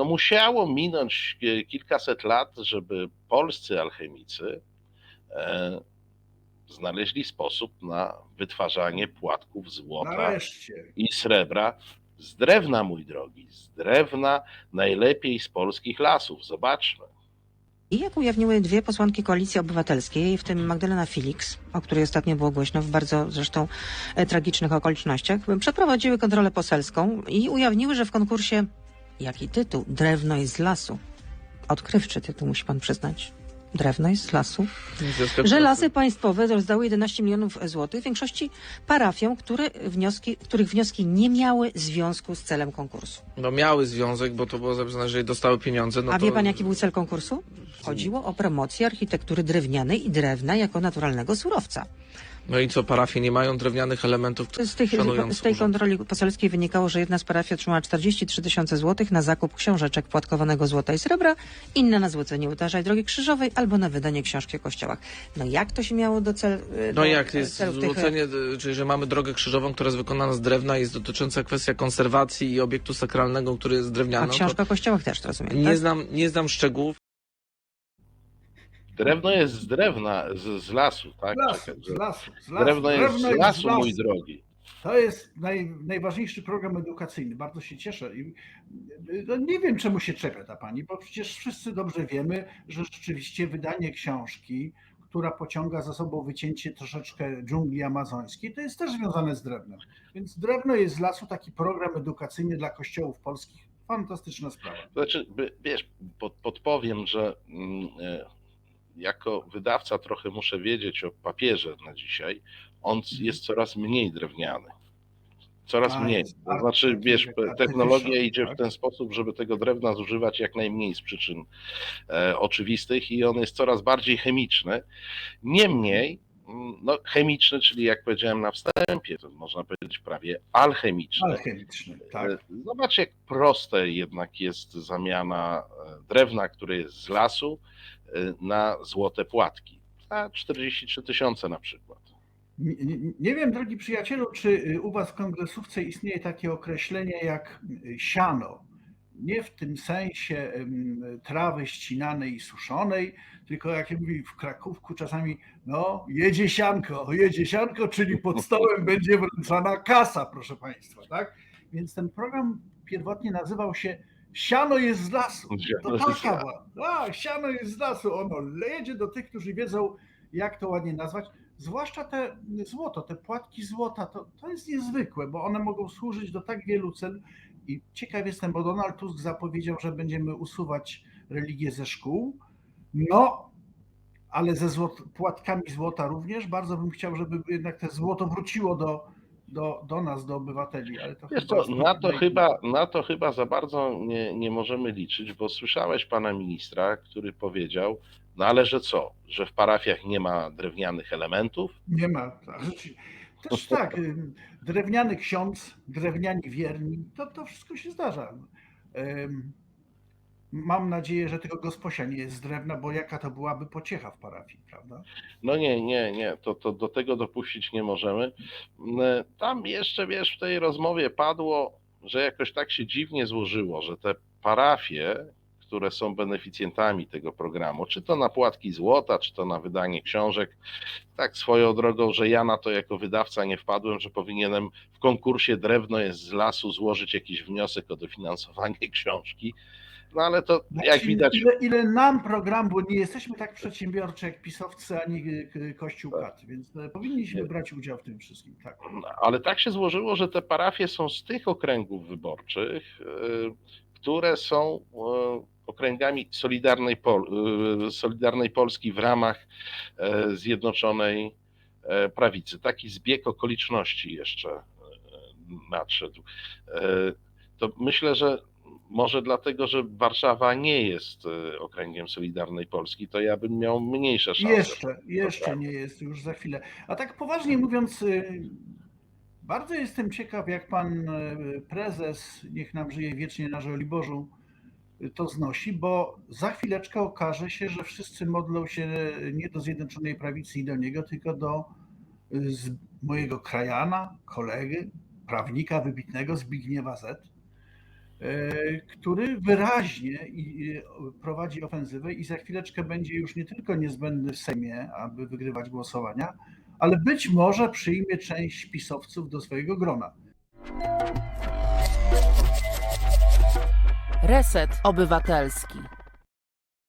no musiało minąć e, kilkaset lat, żeby polscy alchemicy e, znaleźli sposób na wytwarzanie płatków złota Nareszcie. i srebra z drewna, mój drogi, z drewna najlepiej z polskich lasów. Zobaczmy. I jak ujawniły dwie posłanki Koalicji Obywatelskiej, w tym Magdalena Felix, o której ostatnio było głośno w bardzo zresztą e, tragicznych okolicznościach, przeprowadziły kontrolę poselską i ujawniły, że w konkursie, jaki tytuł? Drewno jest z lasu. Odkrywczy tytuł, musi pan przyznać. Drewno jest z lasu. Że lasy państwowe rozdały 11 milionów złotych, w większości parafiom, które wnioski, których wnioski nie miały związku z celem konkursu. No miały związek, bo to było zapisane, że dostały pieniądze. No A to... wie pan, jaki był cel konkursu? Chodziło o promocję architektury drewnianej i drewna jako naturalnego surowca. No i co, parafie nie mają drewnianych elementów, Z, tych, z tej kontroli poselskiej wynikało, że jedna z parafii otrzymała 43 tysiące złotych na zakup książeczek płatkowanego złota i srebra, inna na złocenie ołtarza i drogi krzyżowej albo na wydanie książki o kościołach. No jak to się miało do, cel, No do jak jest celów tych- złocenie, y, czyli że mamy drogę krzyżową, która jest wykonana z drewna, jest dotycząca kwestia konserwacji i obiektu sakralnego, który jest A drewniany. no książka o kościołach też, to rozumiem, nie, tak? znam, nie znam szczegółów. Drewno jest z drewna, z, z lasu, tak? Z lasu, z lasu, z lasu. Drewno jest z lasu, mój drogi. To jest naj, najważniejszy program edukacyjny. Bardzo się cieszę. I, no nie wiem, czemu się czepia ta pani, bo przecież wszyscy dobrze wiemy, że rzeczywiście wydanie książki, która pociąga za sobą wycięcie troszeczkę dżungli amazońskiej, to jest też związane z drewnem. Więc drewno jest z lasu taki program edukacyjny dla kościołów polskich. Fantastyczna sprawa. Znaczy, wiesz, pod, podpowiem, że mm, e, jako wydawca trochę muszę wiedzieć o papierze na dzisiaj. On jest coraz mniej drewniany. Coraz A, mniej. jest To znaczy, taki wiesz, technologia idzie w tak? ten sposób, żeby tego drewna zużywać jak najmniej z przyczyn e, oczywistych i on jest coraz bardziej chemiczny. Niemniej, mm, no, chemiczny, czyli jak powiedziałem na wstępie, to można powiedzieć prawie alchemiczny. Alchemiczny, tak. E, Zobacz, jak proste jednak jest zamiana e, drewna, które jest z lasu, na złote płatki. Za 43 tysiące na przykład. Nie, nie- wiem, drogi przyjacielu, czy y, u Was w kongresówce istnieje takie określenie jak y, siano. Nie w tym sensie trawy ścinanej i suszonej, tylko jak mówi w Krakówku czasami, no jedzie sianko, jedzie sianko, czyli pod stołem będzie wręczana kasa, proszę Państwa, tak? Więc ten program pierwotnie nazywał się Siano jest z lasu. To taka. A, siano jest z lasu. Ono jedzie do tych, którzy wiedzą, jak to ładnie nazwać. Zwłaszcza te złoto, te płatki złota, to, to jest niezwykłe, bo one mogą służyć do tak wielu celów. I ciekaw jestem, bo Donald Tusk zapowiedział, że będziemy usuwać religię ze szkół. No, ale ze złot, płatkami złota również. Bardzo bym chciał, żeby jednak te złoto wróciło do, do, do nas, do obywateli. Ale to Wiesz chyba na to chyba, na to chyba za bardzo nie, nie możemy liczyć, bo słyszałeś pana ministra, który powiedział, no ale że co, że w parafiach nie ma drewnianych elementów? Nie ma. tak. Też tak, drewniany ksiądz, drewniani wierni, to, to wszystko się zdarza. Mam nadzieję, że tego gosposia nie jest z drewna, bo jaka to byłaby pociecha w parafii, prawda? No nie, nie, nie, to, to do tego dopuścić nie możemy. Mm, Tam jeszcze, wiesz, w tej rozmowie padło, że jakoś tak się dziwnie złożyło, że te parafie, które są beneficjentami tego programu, czy to na płatki złota, czy to na wydanie książek, tak swoją drogą, że ja na to jako wydawca nie wpadłem, że powinienem w konkursie Drewno jest z lasu złożyć jakiś wniosek o dofinansowanie książki. No ale to jak Znaczy, widać, Ile, ile nam program, bo nie jesteśmy tak przedsiębiorczy jak pisowcy ani y, Kościół Kat, więc e, powinniśmy brać udział w tym wszystkim. Tak. Ale tak się złożyło, że te parafie są z tych okręgów wyborczych, y, które są okręgami Solidarnej, Pol y, Solidarnej Polski w ramach e, Zjednoczonej e, Prawicy. Taki zbieg okoliczności jeszcze e, nadszedł. To myślę, że może dlatego, że Warszawa nie jest okręgiem Solidarnej Polski, to ja bym miał mniejsze szanse. Jeszcze, jeszcze nie jest, już za chwilę. A tak poważnie mówiąc, y, bardzo jestem ciekaw, jak pan prezes, niech nam żyje wiecznie na Żoliborzu, to znosi, bo za chwileczkę okaże się, że wszyscy modlą się nie do Zjednoczonej Prawicy i do niego, tylko do y, mojego krajana, kolegi, prawnika wybitnego Zbigniewa Z. e, który wyraźnie i prowadzi ofensywę i za chwileczkę będzie już nie tylko niezbędny w Sejmie, aby wygrywać głosowania, ale być może przyjmie część pisowców do swojego grona. Reset Obywatelski.